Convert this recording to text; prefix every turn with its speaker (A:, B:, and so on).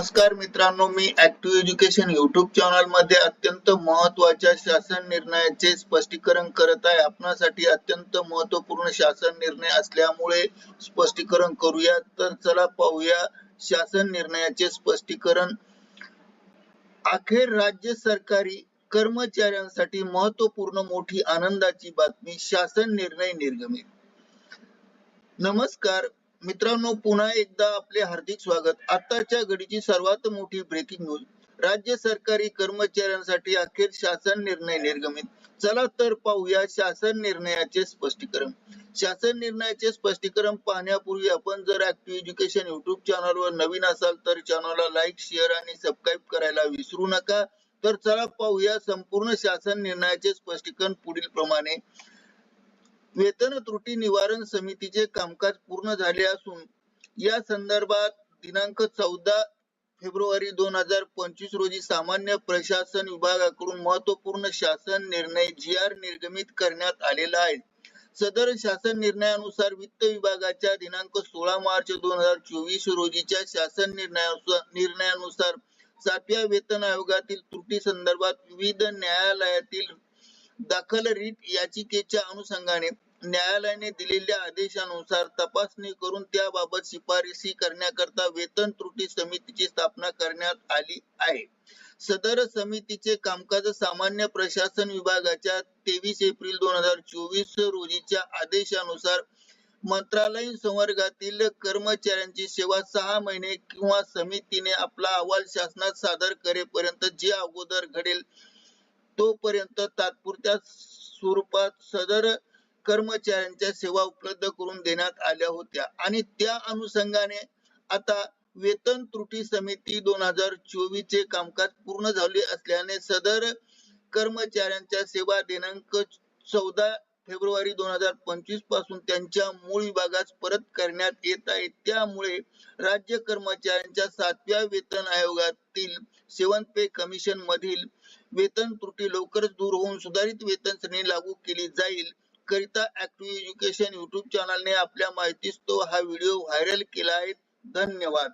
A: नमस्कार मित्रांनो मी ऍक्टिव्ह एज्युकेशन युट्यूब चॅनलमध्ये अत्यंत महत्त्वाच्या शासन निर्णयाचे स्पष्टीकरण करत आहे. आपणासाठी अत्यंत महत्त्वपूर्ण शासन निर्णय असल्यामुळे स्पष्टीकरण करूया. तर चला पाहूया शासन निर्णयाचे स्पष्टीकरण. अखेर राज्य सरकारी कर्मचाऱ्यांसाठी महत्त्वपूर्ण मोठी आनंदाची बातमी शासन निर्णय निर्गमित. नमस्कार मित्रांनो पुन्हा एकदा आपले हार्दिक स्वागत. आताच्या घडीची सर्वात मोठी ब्रेकिंग न्यूज राज्य सरकारी कर्मचाऱ्यांसाठी अखेर शासन निर्णय निर्गमित. चला तर पाहूया शासन निर्णयाचे स्पष्टीकरण. शासन निर्णयाचे स्पष्टीकरण पाहण्यापूर्वी आपण जर ऍक्टिव्ह एज्युकेशन युट्यूब चॅनलवर नवीन असाल तर चॅनलला लाईक शेअर आणि सबस्क्राईब करायला विसरू नका. तर चला पाहूया संपूर्ण शासन निर्णयाचे स्पष्टीकरण पुढील प्रमाणे वेतन त्रुटी निवारण समितीचे कामकाज पूर्ण झाले असून या संदर्भात दिनांक चौदा फेब्रुवारी दोन हजार पंचवीस रोजी सामान्य प्रशासन विभागाकडून महत्त्वपूर्ण शासन निर्णय जी आर निर्गमित करण्यात आलेला आहे. सदर शासन निर्णयानुसार वित्त विभागाच्या दिनांक सोळा मार्च दोन हजार चोवीस रोजीच्या शासन निर्णयानुसार निर्णयानुसार सातव्या वेतन आयोगातील त्रुटी संदर्भात विविध न्यायालयातील दाखल रीट याचिकेच्या अनुषंगाने न्यायालयाने दिलेल्या आदेशानुसार तपासणी करून त्याबाबत शिफारसी करण्याकरता वेतन त्रुटी समितीची स्थापना करण्यात आली आहे. सदर समितीचे कामकाज सामान्य प्रशासन विभागाच्या तेवीस एप्रिल दोन हजार चोवीस रोजीच्या आदेशानुसार मंत्रालयीन संवर्गातील कर्मचाऱ्यांची सेवा सहा महिने किंवा समितीने आपला अहवाल शासनात सादर करेपर्यंत जे अगोदर घडेल तोपर्यंत तात्पुरत्या स्वरूपात सदर कर्मचाऱ्यांच्या सेवा उपलब्ध करून देण्यात आल्या होत्या. आणि त्या अनुषंगाने आता वेतन त्रुटी समिती दोन हजार चोवीस चे कामकाज पूर्ण झाले असल्याने सदर कर्मचाऱ्यांच्या सेवा दिनांक चौदा फेब्रुवारी दोन हजार पंचवीसपासून त्यांच्या मूळ विभागात परत करण्यात येत आहे. त्यामुळे राज्य कर्मचाऱ्यांच्या सातव्या वेतन आयोगातील सेवन पे कमिशन मधील वेतन त्रुटी लवकरच दूर होऊन सुधारित वेतन श्रेणी लागू केली जाईल. करिता ऍक्टिव्ह एज्युकेशन युट्यूब चॅनलने आपल्या माहितीस्तव हा व्हिडिओ व्हायरल केला आहे. धन्यवाद.